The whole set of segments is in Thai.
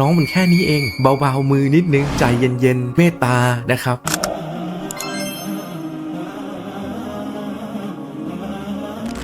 น้องมันแค่นี้เอง เบาๆมือนิดนึงใจเย็นๆเมตตานะครับ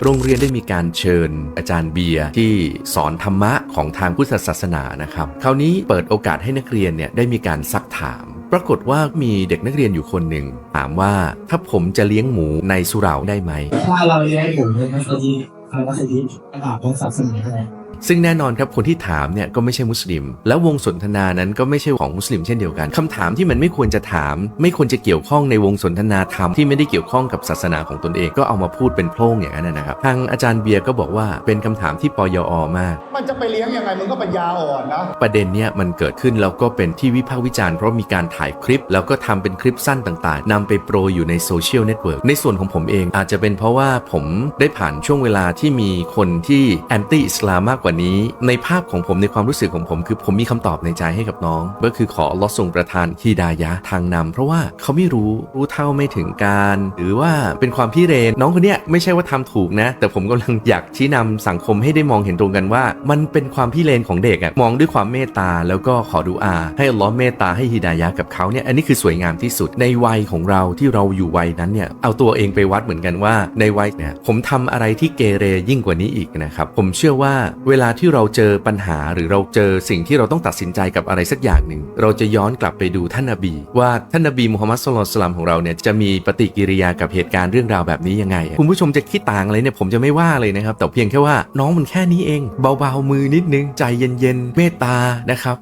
โรงเรียนได้มีการเชิญอาจารย์เบียร์ที่สอนธรรมะของทางพุทธศาสนานะครับ คราวนี้เปิดโอกาสให้นักเรียนเนี่ยได้มีการซักถาม ปรากฏว่ามีเด็กนักเรียนอยู่คนหนึ่งถามว่าถ้าผมจะเลี้ยงหมูในสุเหราได้ไหม ถ้าเราเลี้ยงหมูในมัสยิดในมัสยิดระดับของศาสนาอะไร ซึ่งแน่นอนครับคนที่ถามเนี่ยก็ไม่ใช่มุสลิม แล้ววงสนทนานั้นก็ไม่ใช่ของมุสลิมเช่นเดียวกันคำถามที่มันไม่ควรจะถาม ไม่ควรจะเกี่ยวข้องในวงสนทนาธรรมที่ไม่ได้เกี่ยวข้องกับศาสนาของตนเองก็เอามาพูดเป็นโพร่งอย่างนั้นนะครับทางอาจารย์เบียร์ก็บอกว่าเป็นคำถามที่ปยอมาก มันจะไปเลี้ยงยังไงมึงก็ปัญญาอ่อนนะประเด็นเนี้ยมันเกิดขึ้นแล้วก็เป็นที่วิพากษ์วิจารณ์เพราะมีการถ่ายคลิป แล้วก็ทำเป็นคลิปสั้นต่างๆนำไปโปรยอยู่ในโซเชียลเน็ตเวิร์กในส่วนของผมเองอาจจะเป็นเพราะว่าผมได้ผ่านช่วงเวลาที่มีคนที่แอนตี้อิสลามมากกว่านี้ ในภาพของผมในความรู้สึกของผมคือผมมีคำตอบในใจให้กับน้อง ก็คือขอลอฮ์ทรงประทานฮีดายะทางนำเพราะว่าเขาไม่รู้รู้เท่าไม่ถึงการ หรือว่าเป็นความพิเรน น้องคนเนี้ยไม่ใช่ว่าทำถูกนะ แต่ผมกำลังอยากชี้นำสังคมให้ได้มองเห็นตรงกันว่า มันเป็นความพิเรนของเด็กอะมองด้วยความเมตตาแล้วก็ขอดูอา ให้ลลอเมตตาให้ฮิดายะกับเขาเนี่ยอันนี้คือสวยงามที่สุดในวัยของเราที่เราอยู่วัยนั้นเนี่ยเอาตัวเองไปวัดเหมือนกันว่าในวัยเนี่ยผมทำอะไรที่เกเรยิ่งกว่านี้อีกนะครับผมเชื่อว่าเวลาที่เราเจอปัญหาหรือเราเจอสิ่งที่เราต้องตัดสินใจกับอะไรสักอย่างหนึ่ง เราจะย้อนกลับไปดูท่านนบี ว่าท่านนบีมูฮัมมัดสุลลัลสลัมของเราเนี่ยจะมีปฏิกิริยากับเหตุการณ์เรื่องราวแบบนี้ยังไง คุณผู้ชมจะคิดต่างอะไรเนี่ยผมจะไม่ว่าเลยนะครับ แต่เพียงแค่ว่าน้องมันแค่นี้เอง เบาๆมือนิดนึงใจเย็นๆเมตตานะครับ